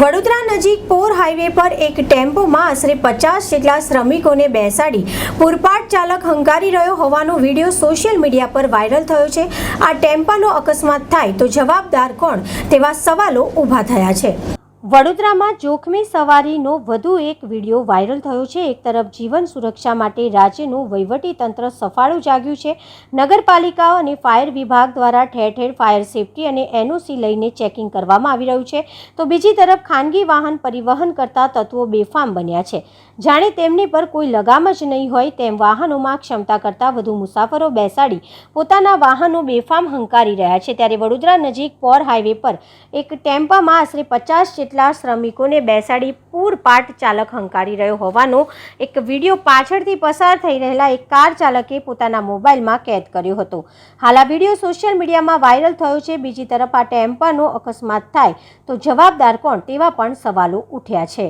વડોદરા નજીક પોર હાઈવે પર એક ટેમ્પોમાં આશરે પચાસ જેટલા શ્રમિકોને બેસાડી પૂરપાટ ચાલક હંકારી રહ્યો હોવાનો વીડિયો સોશિયલ મીડિયા પર વાયરલ થયો છે. આ ટેમ્પાનો અકસ્માત થાય તો જવાબદાર કોણ તેવા સવાલો ઊભા થયા છે. વડોદરામાં જોખમી સવારીનો વધુ એક વીડિયો વાયરલ થયો છે. એક તરફ જીવન સુરક્ષા માટે રાજ્યનું વહીવટી તંત્ર સફાળું જાગ્યું છે. નગરપાલિકાઓ અને ફાયર વિભાગ દ્વારા ઠેર ઠેર ફાયર સેફટી અને એનઓસી લઈને ચેકિંગ કરવામાં આવી રહ્યું છે. તો બીજી તરફ ખાનગી વાહન પરિવહન કરતા તત્વો બેફામ બન્યા છે. જાણે તેમની પર કોઈ લગામ જ નહીં હોય તેમ વાહનોમાં ક્ષમતા કરતાં વધુ મુસાફરો બેસાડી પોતાના વાહનો બેફામ હંકારી રહ્યા છે. ત્યારે વડોદરા નજીક પોર હાઈવે પર એક ટેમ્પામાં આશરે પચાસ જેટલા શ્રમિકોને બેસાડી પૂરપાટ ચાલક હંકારી રહ્યો હોવાનો એક વીડિયો પાછળથી પસાર થઈ રહેલા એક કાર ચાલકે પોતાના મોબાઈલમાં કેદ કર્યો હતો. હાલ આ વીડિયો સોશિયલ મીડિયામાં વાયરલ થયો છે. બીજી તરફ આ ટેમ્પાનો અકસ્માત થાય તો જવાબદાર કોણ તેવા પણ સવાલો ઉઠ્યા છે.